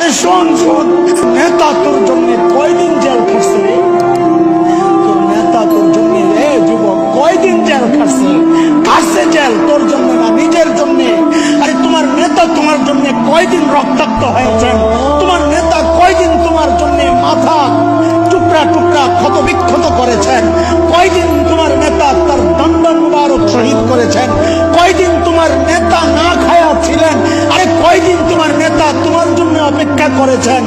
আরে শোন নেতা তোর জন্য কয়দিন জেল খাটছে রে? তোর নেতা তোর জন্য রে যুবক, কয়দিন জেল খাটছে? খাটছে জেল তোর জন্য না, নিজের জন্য। আরে তোমার নেতা তোমার জন্য কয়দিন রক্তাক্ত হয়েছেন তোমার অপেক্ষা করেছেন।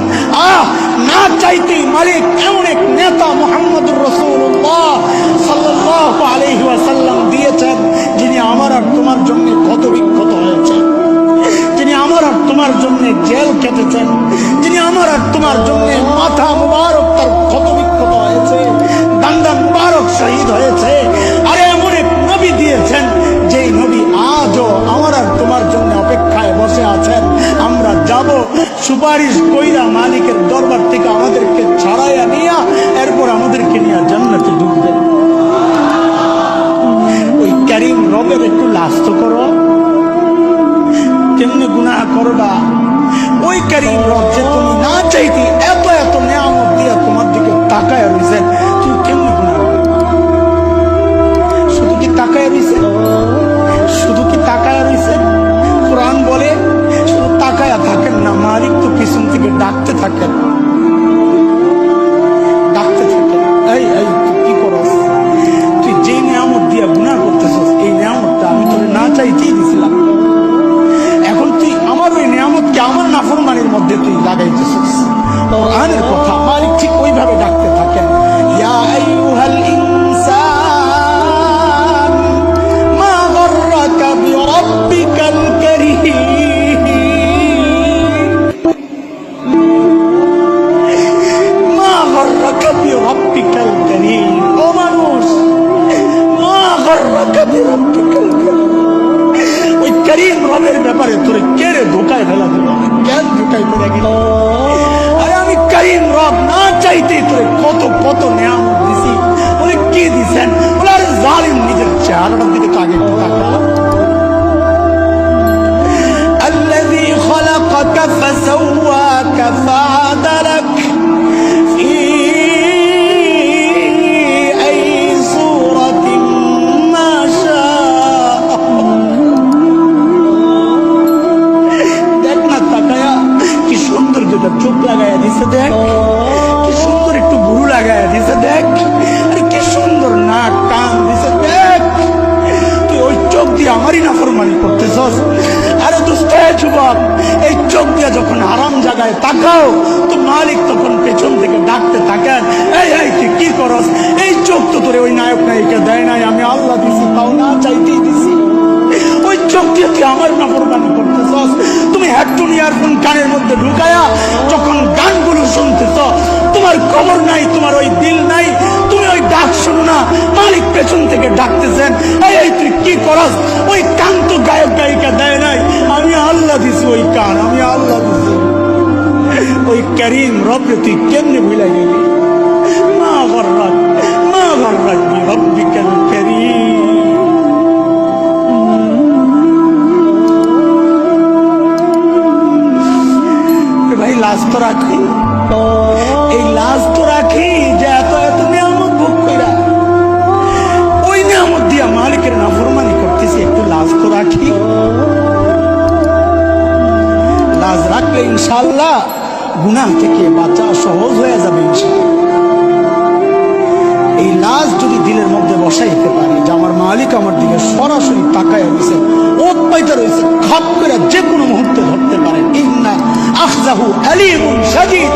আহ, না চাইতেই মালিক এমন এক নেতা মোহাম্মদুর রসুল্লাহ সাল্লাহ আলহি ওয়াসাল্লাম দিয়েছেন, যিনি আমার আর তোমার জন্য ক্ষত বিক্ষত হয়েছেন। যিনি আমার আর তোমার জন্য জেল খেতেছেন যিনি আমার আর তোমার জন্য সুপারিশ কইরা মালিকের দরবার থেকে আমাদেরকে ছাড়াইয়া নিয়া এরপর আমাদেরকে নিয়ে জান্নাতে ঢুকবে। ওই ক্যারিং রবের একটু লাস্ত করো। কেমনি গুনাহ করবা? ওই ক্যারিম রব যে তুমি না চাইতি না চাইতে তোরে কত কত নিয়ামত দিছি। বলে কি দিছেন? বলে জালিম নিজের চেহারাটার দিকে তাকা যখন আরাম জায়গায় তাকাও, তো মালিক তখন পেছন থেকে ডাকতে থাকেন, এই এই, তুই কি করস? এই চোখ তো তোরে ওই নায়ক নায়িকা দেয় নাই, আমি আল্লাহ দিছি তাও না, চাইতেই দিছি। ওই চোখ দিয়ে তুই আমার নাফরমানি করতেছস তুমি হেডফোন ইয়ারফোন কানের মধ্যে ঢুকায়া যখন গানগুলো শুনতেছ, তোমার কবর নাই, তোমার ওই দিল নাই, তুমি ওই ডাক শোনো না, মালিক পেছন থেকে ডাকতেছেন, এই এই, তুই কি করস? ওই কান রবরে তুই কেমনে ভুলে গেলি মা গর্রাত মা গর্রাত ভাই লাজ তো রাখি। এই লাজ তো রাখি যে এত এত নিয়ামত ভোগ ওই নিয়ামত দিয়া মালিকের নাফরমানি করতেছি, একটু লাজ তো রাখি। লাজ রাখলে ইনশাল্লাহ গুনাহ থেকে বাঁচা সহজ হয়ে যাবে এই লাজ যদি দিলের মধ্যে বসাইতে পারে, যে আমার মালিক আমার দিকে সরাসরি তাকায় রয়েছে, ওত রয়েছে, খাপ করে যে কোনো মুহূর্তে ধরতে পারে। ইন্না আখজাহু আলিমুন সাজিদ